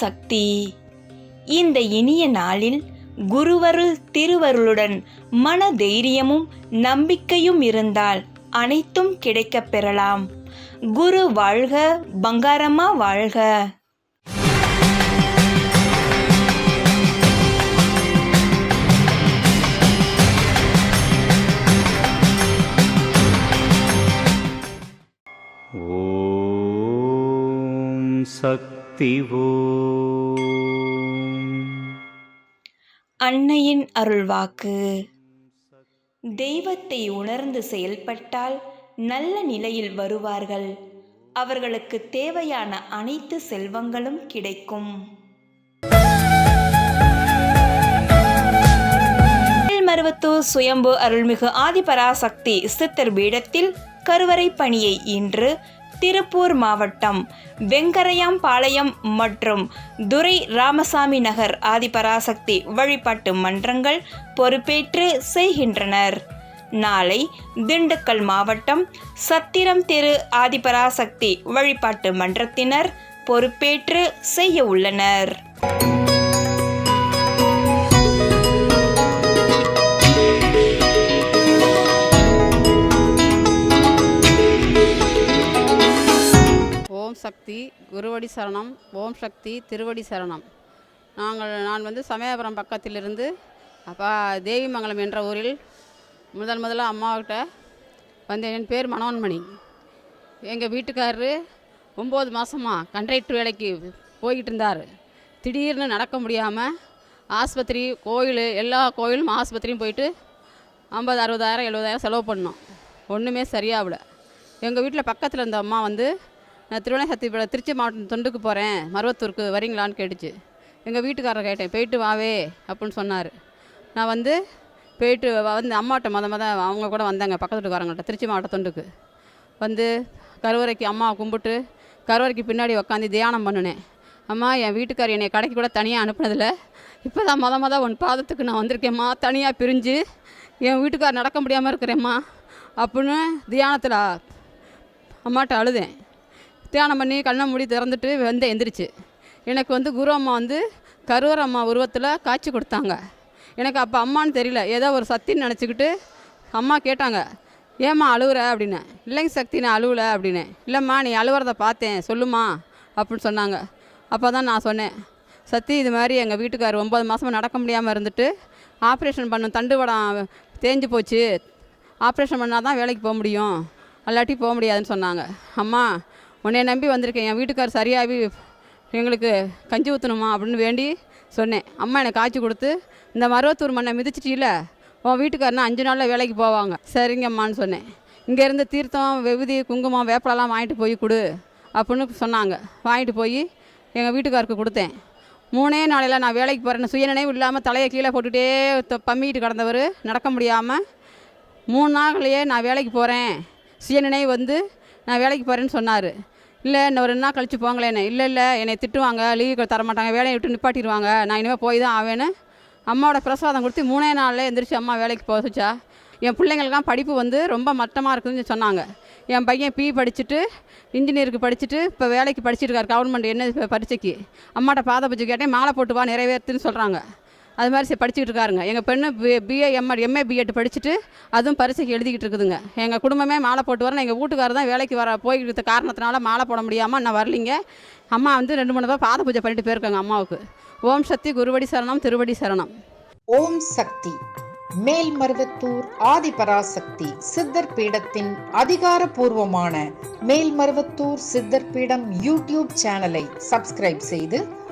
சக்தி. இந்த இனிய நாளில் குருவருள் திருவருளுடன் மன தைரியமும் நம்பிக்கையும் இருந்தால் அனைத்தும் கிடைக்கப் பெறலாம். குரு வாழ்க பங்காரம்மா வாழ்க. ॐ சக்தி அன்னையின் அருள்வாக்கு. தெய்வத்தை உணர்ந்து செயல்பட்டால் நல்ல நிலையில் வருவார்கள். அவர்களுக்கு தேவையான அனைத்து செல்வங்களும் கிடைக்கும். மருவத்தூர் சுயம்பு அருள்மிகு ஆதிபராசக்தி சித்தர் பீடத்தில் கருவறை பணியை இன்று திருப்பூர் மாவட்டம் வெங்கரையாம்பாளையம் மற்றும் துரை ராமசாமி நகர் ஆதிபராசக்தி வழிபாட்டு மன்றங்கள் பொறுப்பேற்று செய்கின்றனர். நாளை திண்டுக்கல் மாவட்டம் சத்திரம் தெரு ஆதிபராசக்தி வழிபாட்டு மன்றத்தினர் பொறுப்பேற்று செய்ய உள்ளனர். சக்தி குருவடி சரணம் ஓம் சக்தி திருவடி சரணம். நாங்கள் நான் வந்து சமயபுரம் பக்கத்திலிருந்து அப்பா தேவிமங்கலம் என்ற ஊரில் முதல் முதல்ல அம்மாவிட்ட வந்தேன் என் பேர் மனோன்மணி. எங்கள் வீட்டுக்காரரு ஒம்பது மாதமா கண்ட்ராக்டர் வேலைக்கு போய்கிட்டு இருந்தார் திடீர்னு நடக்க முடியாமல் ஆஸ்பத்திரி கோயில் எல்லா கோயிலும் ஆஸ்பத்திரியும் போயிட்டு ஐம்பது அறுபதாயிரம் எழுபதாயிரம் செலவு பண்ணோம். ஒன்றுமே சரியாகல. எங்கள் வீட்டில் பக்கத்தில் இருந்த அம்மா வந்து நான் திருவண்ணாமலை திருச்சி மாவட்டம் தொண்டுக்கு போகிறேன் மருவத்தூருக்கு வரீங்களான்னு கேட்டுச்சு. எங்கள் வீட்டுக்காரர் கேட்டேன். போயிட்டு வாவே அப்படின்னு சொன்னார். நான் வந்து போயிட்டு வந்து அம்மாட்ட மொத மொத அவங்க கூட வந்தாங்க பக்கத்து வீட்டுக்காரங்கள்ட்ட திருச்சி மாவட்டம் தொண்டுக்கு. வந்து கருவறைக்கு அம்மாவை கும்பிட்டு கருவறைக்கு பின்னாடி உக்காந்து தியானம் பண்ணினேன். அம்மா என் வீட்டுக்கார் என்னை கடைக்கு கூட தனியாக அனுப்புனதில்ல. இப்போ தான் மொத மொதல் உன் பாதத்துக்கு நான் வந்திருக்கேம்மா தனியாக பிரிஞ்சு என் வீட்டுக்கார் நடக்க முடியாமல் இருக்கிறேம்மா அப்படின்னு தியானத்தில் அம்மாட்ட அழுதேன். தியானம் பண்ணி கண்ணை மூடி திறந்துட்டு வந்து எந்திரிச்சு. எனக்கு வந்து குரு அம்மா வந்து கருவர் அம்மா உருவத்தில் காட்சி கொடுத்தாங்க. எனக்கு அப்போ அம்மான்னு தெரியல. ஏதோ ஒரு சக்தின்னு நினச்சிக்கிட்டு அம்மா கேட்டாங்க ஏம்மா அழுகுற அப்படின்னேன் இல்லைங்க சக்தி நான் அழுவலை அப்படின்னேன் இல்லைம்மா நீ அழுவுறத பார்த்தேன். சொல்லுமா அப்படின்னு சொன்னாங்க. அப்போ தான் நான் சொன்னேன் சத்தி இது மாதிரி எங்கள் வீட்டுக்கார் ஒம்பது மாதமாக நடக்க முடியாமல் இருந்துட்டு ஆப்ரேஷன் பண்ணும் தண்டுவடம் தேஞ்சு போச்சு. ஆப்ரேஷன் பண்ணால் தான் வேலைக்கு போக முடியும். அல்லாட்டி போக முடியாதுன்னு சொன்னாங்க. அம்மா உன்னை நம்பி வந்திருக்கேன். என் வீட்டுக்கார் சரியாகி எங்களுக்கு கஞ்சி ஊற்றணுமா அப்படின்னு வேண்டி சொன்னேன். அம்மா எனக்கு காய்ச்சி கொடுத்து இந்த மருவத்தூர் மண்ணை மிதிச்சிட்டில உன் வீட்டுக்காரனா அஞ்சு நாளில் வேலைக்கு போவாங்க. சரிங்கம்மான்னு சொன்னேன். இங்கேருந்து தீர்த்தம் விபூதி குங்குமம் வேப்பலெல்லாம் வாங்கிட்டு போய் கொடு அப்படின்னு சொன்னாங்க. வாங்கிட்டு போய் எங்கள் வீட்டுக்காருக்கு கொடுத்தேன். மூணே நாளையில் நான் வேலைக்கு போகிறேன்னு சுயநினைவு இல்லாமல் தலையை கீழே போட்டுகிட்டே பம்மிக்கிட்டு கிடந்தவர் நடக்க முடியாமல் மூணு நாள்லையே நான் வேலைக்கு போகிறேன் சுயநினைவு வந்து நான் வேலைக்கு போகிறேன்னு சொன்னார். இல்லை இன்னும் ஒரு ரெண்டு நாள் கழிச்சு போங்களேன்னு. இல்லை இல்லை என்னை திட்டுவாங்க லீவு தர மாட்டாங்க வேலையை விட்டு நிப்பாட்டிடுவாங்க நான் இனிமேல் போய் தான் ஆவேன்னு. அம்மாவோட பிரசாதம் கொடுத்து மூணே நாளில் எந்திரிச்சு அம்மா வேலைக்கு போக வச்சா என் பிள்ளைங்களுக்கெல்லாம் படிப்பு வந்து ரொம்ப மட்டமாக இருக்குதுன்னு சொன்னாங்க. என் பையன் பி படிச்சுட்டு இன்ஜினியருக்கு படிச்சுட்டு இப்போ வேலைக்கு படிச்சுட்டு இருக்கார் கவர்மெண்ட் என்ன பரீட்சைக்கு. அம்மாட்ட பாத பூஜை கேட்டேன் மாலை போட்டு வா நிறைவேற்றுன்னு சொல்கிறாங்க அது மாதிரி சரி படிச்சுக்கிட்டு இருக்காருங்க. எங்கள் பெண்ணு B BA MEd MA BEd படிச்சுட்டு அதுவும் பரிசைக்கு எழுதிக்கிட்டு இருக்குதுங்க. எங்கள் குடும்பமே மாலை போட்டு வரணும் எங்கள் வீட்டுக்காரர் தான் வேலைக்கு வர போய்கிட்டு காரணத்தினால மாலை போட முடியாமல் நான் வரலிங்க. அம்மா வந்து ரெண்டு மூணு தான் பாத பூஜை பண்ணிட்டு போயிருக்காங்க அம்மாவுக்கு. ஓம் சக்தி குருவடி சரணம் திருவடி சரணம். ஓம் சக்தி. மேல்மருவத்தூர் ஆதிபராசக்தி சித்தர் பீடத்தின் அதிகாரப்பூர்வமான மேல்மருவத்தூர் சித்தர் பீடம் யூடியூப் சேனலை சப்ஸ்கிரைப் செய்து